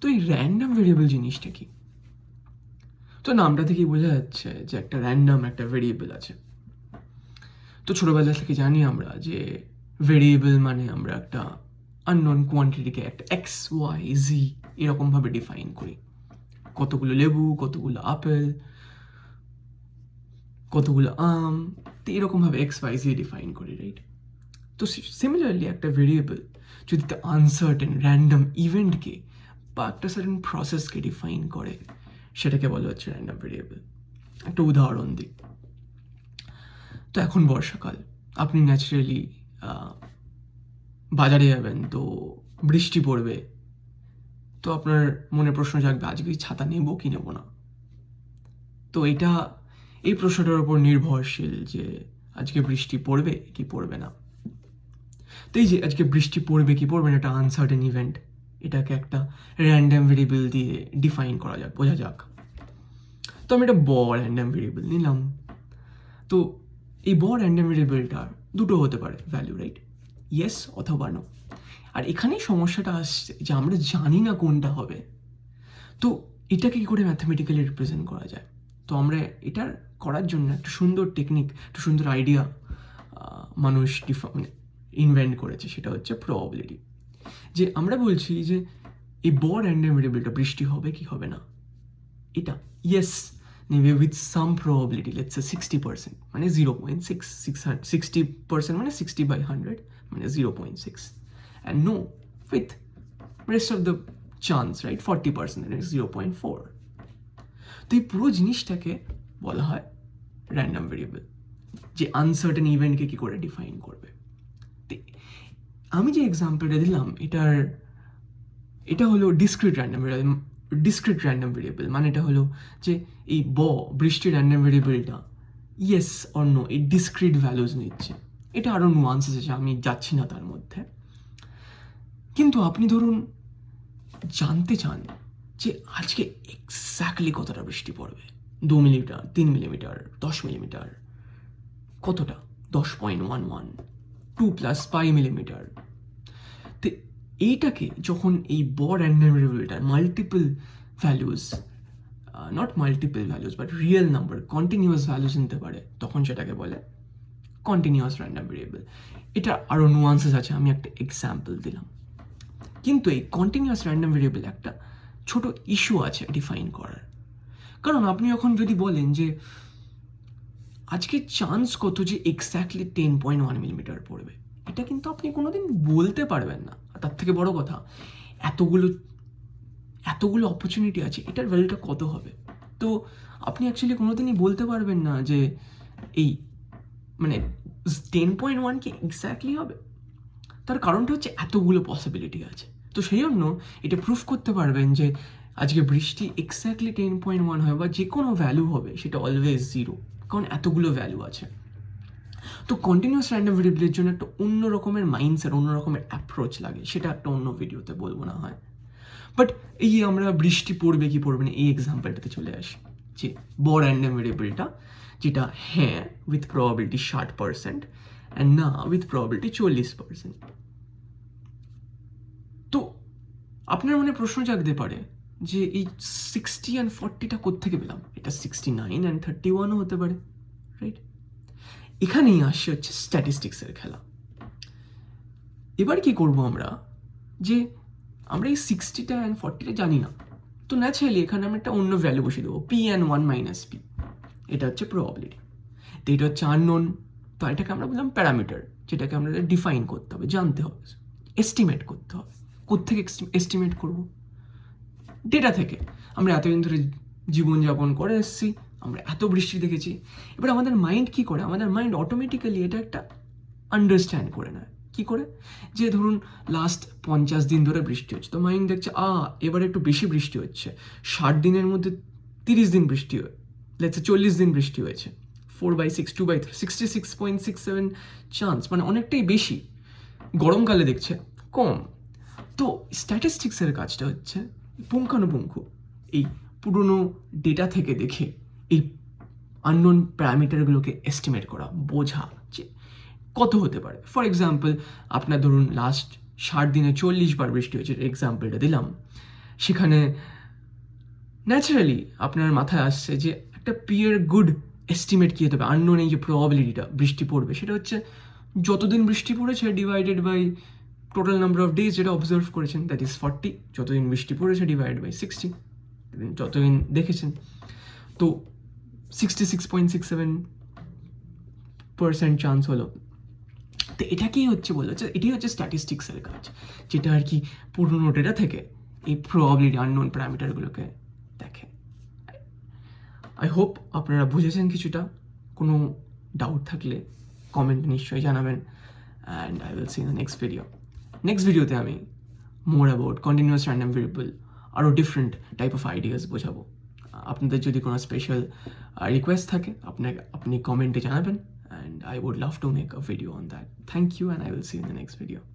তো এই random variable জিনিসটা কি? তো নামটা থেকেই বোঝা যাচ্ছে যে একটা র্যান্ডাম একটা ভেরিয়েবল আছে। তো ছোটোবেলা থেকে জানি আমরা যে ভেরিয়েবল মানে আমরা একটা আননন কোয়ান্টিটিকে একটা এক্স ওয়াই জি এরকমভাবে ডিফাইন করি। কতগুলো লেবু, কতগুলো আপেল, কতগুলো আম, তো এরকমভাবে এক্স ওয়াই জি ডিফাইন করি রাইট তো সিমিলারলি একটা ভেরিয়েবল যদি একটা আনসার্টেন র্যান্ডাম ইভেন্টকে বা একটা সার্টেন প্রসেসকে ডিফাইন করে, সেটাকে বলা হচ্ছে র্যান্ডাম ভেরিয়েবল একটা উদাহরণ দিই। তো এখন বর্ষাকাল, আপনি ন্যাচারালি বাজারে যাবেন তো বৃষ্টি পড়বে, তো আপনার মনে প্রশ্ন জাগবে, আজকে ছাতা নেব কি নেব না? তো এটা, এই প্রশ্নটার উপর নির্ভরশীল যে আজকে বৃষ্টি পড়বে কি পড়বে না। তো এই যে আজকে বৃষ্টি পড়বে কি পড়বে না একটা আনসার্টেন ইভেন্ট এটাকে একটা র্যান্ডাম ভেরিয়েবল দিয়ে ডিফাইন করা যাক, বোঝা যাক। তো আমি একটা ব র্যান্ডাম ভেরিয়েবল নিলাম। তো এই ব র্যান্ডাম ভেরিয়েবলটার দুটো হতে পারে ভ্যালু রাইট ইয়েস অথবা নো আর এখানেই সমস্যাটা আসছে যে আমরা জানি না কোনটা হবে। তো এটাকে কী করে ম্যাথামেটিক্যালি রিপ্রেজেন্ট করা যায়? তো আমরা এটার করার জন্য একটা সুন্দর টেকনিক একটা সুন্দর আইডিয়া মানুষ ডিফা মানে ইনভেন্ট করেছে, সেটা হচ্ছে প্রবাবিলিটি যে আমরা বলছি যে এই ব র্যান্ডাম ভেরিয়েবলটা বৃষ্টি হবে কি হবে না? এটা ইয়েস নেবে with some probability let's sixty percent মানে zero point six six sixty percent মানে সিক্সটি বাই হান্ড্রেড মানে zero point six and no with rest of the chance right forty percent zero point four তো এই পুরো জিনিসটাকে বলা হয় random variable যে আনসার্টেন ইভেন্টকে কী করে ডিফাইন করবে? আমি যে এক্সাম্পলটা দিলাম, এটার, এটা হলো discrete random discrete random variable মানে এটা হলো যে এই ব, বৃষ্টি র্যান্ডাম ভেরিয়েবলটা ইয়েস অর নো এই ডিসক্রিট ভ্যালুজ নিচ্ছে। এটা আরও নুয়ান্সেস আছে, আমি যাচ্ছি না তার মধ্যে। কিন্তু আপনি ধরুন, জানতে চান যে আজকে এক্স্যাক্টলি কতটা বৃষ্টি পড়বে? দু মিলিমিটার তিন মিলিমিটার দশ মিলিমিটার কতটা? দশ point one one two plus five millimetre এইটাকে যখন এই ব random multiple values not multiple values but real number continuous values নিতে পারে, তখন সেটাকে বলে কন্টিনিউয়াস র্যান্ডাম ভেরিয়েবল এটা আরও নুয়ান্সেস আছে, আমি একটা এক্সাম্পল দিলাম। কিন্তু এই কন্টিনিউয়াস র্যান্ডাম ভেরিয়েবল একটা ছোট ইস্যু আছে ডিফাইন করার। কারণ আপনি যখন যদি বলেন যে আজকে চান্স কত যে exactly ten point one millimetre পড়বে, এটা কিন্তু আপনি কোনোদিন বলতে পারবেন না। তার থেকে বড় কথা, এতগুলো এতগুলো অপরচুনিটি আছে, এটার ভ্যালুটা কত হবে? তো আপনি অ্যাকচুয়ালি কোনোদিনই বলতে পারবেন না যে এই মানে টেন পয়েন্ট ওয়ান কি এক্স্যাক্টলি হবে? তার কারণটা হচ্ছে এতগুলো পসিবিলিটি আছে। তো সেই জন্য এটা প্রুফ করতে পারবেন যে আজকে বৃষ্টি এক্স্যাক্টলি টেন পয়েন্ট ওয়ান হবে বা যে কোনো ভ্যালু হবে, সেটা অলওয়েজ জিরো কারণ এতগুলো ভ্যালু আছে। তো কন্টিনিউয়াস র্যান্ডাম ভেরিয়েবলের জন্য একটা অন্য রকমের মাইন্ডসেট অন্য রকমের অ্যাপ্রোচ লাগে। সেটা একটা অন্য ভিডিওতে বলব না হয়। বাট এই আমরা বৃষ্টি পড়বে কি পড়বে না, এই এক্সাম্পলটাতে চলে আসি। যে ব র্যান্ডাম ভেরিয়েবলটা যেটা হ্যাঁ উইথ প্রবাবিলিটি ষাট পার্সেন্ট অ্যান্ড না উইথ প্রবাবিলিটি চল্লিশ পার্সেন্ট তো আপনার মনে প্রশ্ন জাগতে পারে যে এই সিক্সটি অ্যান্ড ফর্টিটা কোত্থেকে পেলাম? এটা সিক্সটি নাইন অ্যান্ড থার্টি ওয়ানও হতে পারে রাইট এখানেই আসছে হচ্ছে স্ট্যাটিস্টিক্সের খেলা। এবার কি করব আমরা? যে আমরা এই সিক্সটিটা অ্যান্ড ফর্টিটা জানি না। তো ন্যাচারালি এখানে আমরা একটা অন্য ভ্যালু বসিয়ে দেবো P and one minus P এটা হচ্ছে প্রবাবিলিটি তো এটা হচ্ছে আননোন তো এটাকে আমরা বললাম প্যারামিটার যেটাকে আমরা ডিফাইন করতে হবে, জানতে হবে। এস্টিমেট করতে হবে। কোথেকে এস্টিমেট করব? ডেটা থেকে। আমরা এতদিন ধরে জীবনযাপন করে এসেছি। আমরা এত বৃষ্টি দেখেছি। এবার আমাদের মাইন্ড কি করে? আমাদের মাইন্ড অটোমেটিক্যালি এটা একটা আন্ডারস্ট্যান্ড করে নেয়। কি করে? যে ধরুন লাস্ট পঞ্চাশ দিন ধরে বৃষ্টি হচ্ছে। তো মাইন্ড দেখছে, আ, এবার একটু বেশি বৃষ্টি হচ্ছে। ষাট দিনের মধ্যে তিরিশ দিন বৃষ্টি হয় লেটসে চল্লিশ দিন বৃষ্টি হয়েছে। Four by six two by three sixty six point six seven chance মানে অনেকটাই বেশি। গরমকালে দেখছে, কম। তো স্ট্যাটিস্টিক্সের কাজটা হচ্ছে, পুঙ্খানুপুঙ্খ। এই পুরনো ডেটা থেকে দেখে এই আননোন প্যারামিটারগুলোকে এস্টিমেট করা, বোঝা যে কত হতে পারে। ফর এক্সাম্পল আপনার ধরুন লাস্ট ষাট দিনে চল্লিশ বার বৃষ্টি হয়েছে এক্সাম্পলটা দিলাম। সেখানে ন্যাচারালি আপনার মাথায় আসছে যে একটা পিয়ার গুড এস্টিমেট কী হতে হবে আননোন এই যে প্রবাবিলিটিটা বৃষ্টি পড়বে, সেটা হচ্ছে যতদিন বৃষ্টি পড়েছে divided by total number of days যেটা অবজার্ভ করেছেন দ্যাট ইজ ফর্টি যতদিন বৃষ্টি পড়েছে ডিভাইড বাই সিক্সটি যতদিন দেখেছেন। তো sixty six point six seven percent chance হলো। তো এটাকেই হচ্ছে বলা হচ্ছে এটাই হচ্ছে স্ট্যাটিস্টিক্সের কাজ, যেটা আর কি পুরনো ডেটা থেকে এই প্রবাবিলিটি আননোন প্যারামিটারগুলোকে দেখে। আই হোপ আপনারা বুঝেছেন কিছুটা, কোনো ডাউট থাকলে কমেন্ট নিশ্চয়ই জানাবেন and I will see the next video next ভিডিওতে আমি more about continuous random variable আরও ডিফারেন্ট টাইপ অফ আইডিয়াস বোঝাবো। আপনাদের যদি কোনো স্পেশাল রিকোয়েস্ট থাকে, আপনাকে, আপনি কমেন্টে জানাবেন and I would love to make a video on that thank you and I will see in the next video